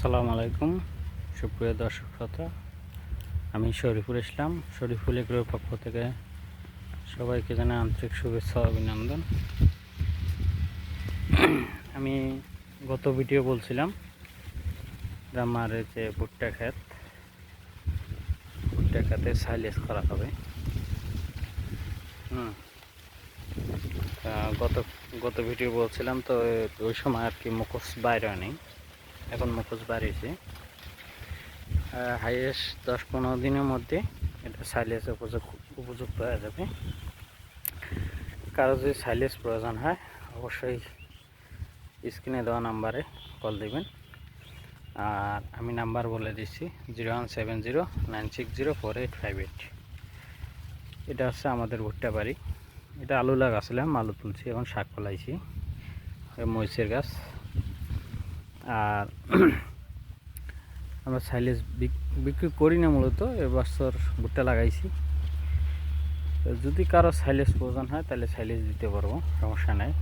আসসালামু আলাইকুম। সুপ্রিয় দর্শক শ্রোতা, আমি শরীফুল ইসলাম। শরীফুল এগ্রোর পক্ষ থেকে সবাইকে জানাই আন্তরিক শুভেচ্ছা অভিনন্দন। আমি গত ভিডিও বলছিলাম যে আমার যে ভুট্টা ক্ষেত, ভুট্টা ক্ষেতে সাইলেজ করা হবে। হুম। গত গত ভিডিও বলছিলাম তো ওই সময় আর কি মুখোশ বাইরে নেই এখন মুখোশ বাড়িয়েছে। হাইয়েস্ট দশ পনেরো দিনের মধ্যে এটা সাইলেজ উপযুক্ত উপযুক্ত হয়ে যাবে। কারও যদি সাইলেজ প্রয়োজন হয়, অবশ্যই স্ক্রিনে দেওয়া নাম্বারে কল দেবেন। আর আমি নাম্বার বলে দিচ্ছি zero one seven zero nine six zero four eight five eight এটা হচ্ছে আমাদের ভুট্টা বাড়ি। এটা আলু লাগাছিলাম, আলু তুলছি এখন শাক ফলাইছি। মরিচের গাছ। আর আমরা সাইলেজ বিক্রি করি না মূলত এবছর ভুট্টা লাগাইছি। যদি কারও সাইলেজ প্রয়োজন হয়, তাহলে সাইলেজ দিতে পারব, সমস্যা নাই।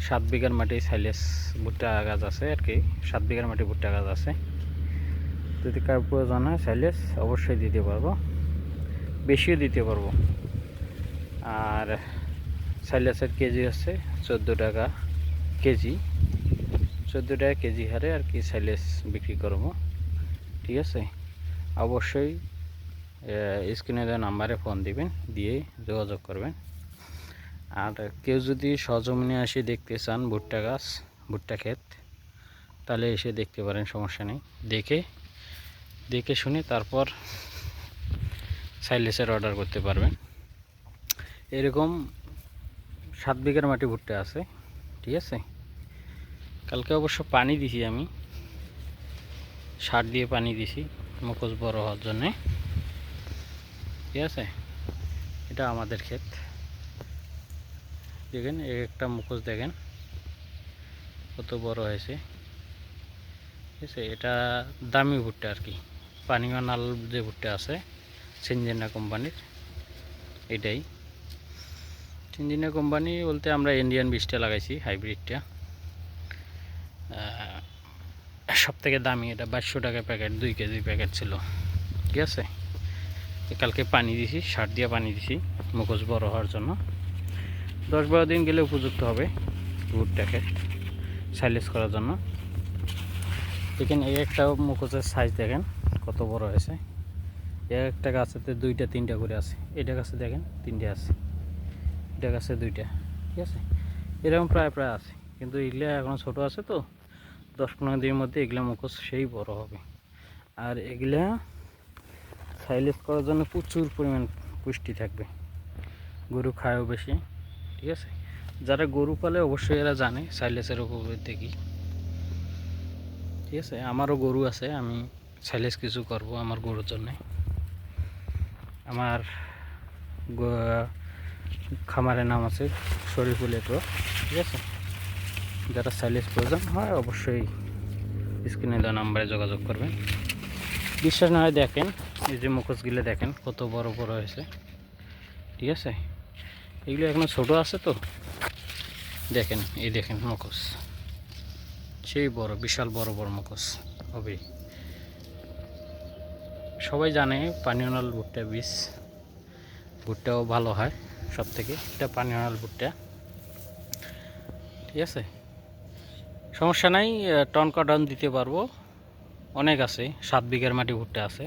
সাত বিঘার মাটি সাইলেজ ভুট্টা গাছ আছে আর কি, সাত বিঘার মাটি ভুট্টা গাছ আছে। যদি কারও প্রয়োজন হয় সাইলেজ অবশ্যই দিতে পারব। বেশিও দিতে পারব। আর সাইলেসের কেজি হচ্ছে চোদ্দ টাকা কেজি। চোদ্দ টাকা কেজি হারে আর কি সাইলেস বিক্রি করব। ঠিক আছে? অবশ্যই স্ক্রিনে দেওয়া নাম্বারে ফোন দিবেন, দিয়ে যোগাযোগ করবেন। আর কেউ যদি সজমিনে এসে দেখতে চান ভুট্টা গাছ, ভুট্টা ক্ষেত, তাহলে এসে দেখতে পারেন, সমস্যা নেই। দেখে দেখে শুনে তারপর সাইলেসের অর্ডার করতে পারবেন। এরকম সাত বিঘার মাটি ভুট্টা আছে। ঠিক আছে? কালকে অবশ্য পানি দিছি আমি। সার দিয়ে পানি দিছি, মুখোশ বড় হওয়ার জন্যে। ঠিক আছে? এটা আমাদের ক্ষেত। দেখেন, এক একটা মুখোশ দেখেন, কত বড় হয়েছে। ঠিক আছে? এটা দামি ভুট্টা আর কি। পানিমা নাল যে ভুট্টা আছে, সিনজেনা কোম্পানির, এটাই। সিনজেনা কোম্পানি বলতে আমরা ইন্ডিয়ান বীজটা লাগাইছি হাইব্রিডটা সব থেকে দামি এটা বাইশশো টাকা প্যাকেট, দুই কেজি প্যাকেট ছিল। ঠিক আছে? কালকে পানি দিছি, সার দিয়ে পানি দিছি, মুখোশ বড় হওয়ার জন্য। দশ বারো দিন গেলে উপযুক্ত হবে ভুট্টাকে সাইলেজ করার জন্য। দেখেন, এই একটা মুখোশের সাইজ দেখেন, কত বড় হয়েছে। এক একটা গাছেতে দুইটা, তিনটা করে আছে। এটা গাছে দেখেন, তিনটে আছে। এটা গাছে দুইটা। ঠিক আছে? এরকম প্রায় প্রায় আছে। কিন্তু এগুলো এখন ছোট আছে তো। দশ পনেরো দিনের মধ্যে এগুলা মুখোশ সেই বড় হবে। আর এগুলা সাইলেজ করার জন্য প্রচুর পরিমাণ পুষ্টি থাকবে। গরু খায়ও বেশি, ঠিক আছে? যারা গরু পালে অবশ্যই এরা জানে সাইলেসের উপবৃদ্ধি কী। ঠিক আছে? আমারও গরু আছে, আমি সাইলেস কিছু করব আমার গরুর জন্যে। আমার খামারের নাম আছে শরীফুল এগ্রো, ঠিক আছে? যারা সাইলেজ প্রয়োজন হয়, অবশ্যই স্ক্রিনে দেওয়া নাম্বারে যোগাযোগ করবেন। বিশ্বাস না হয় দেখেন, এই যে মুখোশগুলো দেখেন কত বড় বড় হয়েছে। ঠিক আছে? এগুলো এখনও ছোট আছে তো। দেখেন, এই দেখেন মুখোশ। সেই বড়, বিশাল বড় বড় মুখোশ হবে সবাই জানে পানিওনাল ভুট্টা বীজ, ভুট্টাও ভালো হয় সব থেকে এটা পানিওনাল ভুট্টা। ঠিক আছে? সমস্যা নাই টন কাটন দিতে পারব। অনেক আছে, সাত বিঘার মাটি ভুট্টা আছে,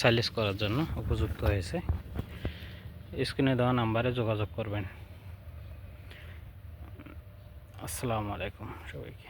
সাইলেজ করার জন্য উপযুক্ত হয়েছে। স্ক্রিনে দেওয়া নাম্বারে যোগাযোগ করবেন। আসসালামু আলাইকুম সবাইকে।